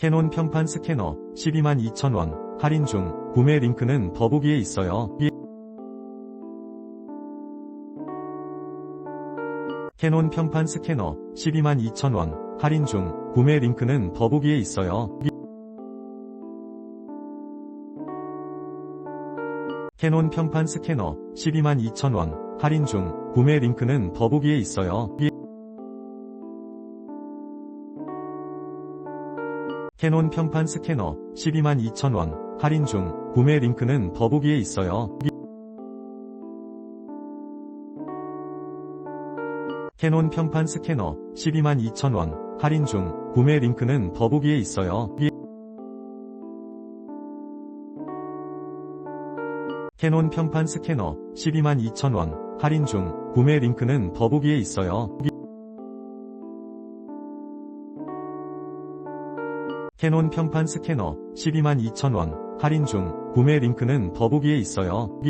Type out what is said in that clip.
캐논 평판 스캐너 12만 2천원 할인 중 구매 링크는 더보기에 있어요. 이- 캐논 평판 스캐너 12만 2천원 할인 중 구매 링크는 더보기에 있어요. 이- 캐논 평판 스캐너 12만 2천원 할인 중 구매 링크는 더보기에 있어요. 캐논 평판 스캐너 12만 2천원 할인 중 구매 링크는 더보기에 있어요. 이- 캐논 평판 스캐너 12만 2천원 할인 중 구매 링크는 더보기에 있어요. 이- 캐논 평판 스캐너 12만 2천원 할인 중 구매 링크는 더보기에 있어요. 캐논 평판 스캐너 12만 2천원 할인 중 구매 링크는 더보기에 있어요. 이-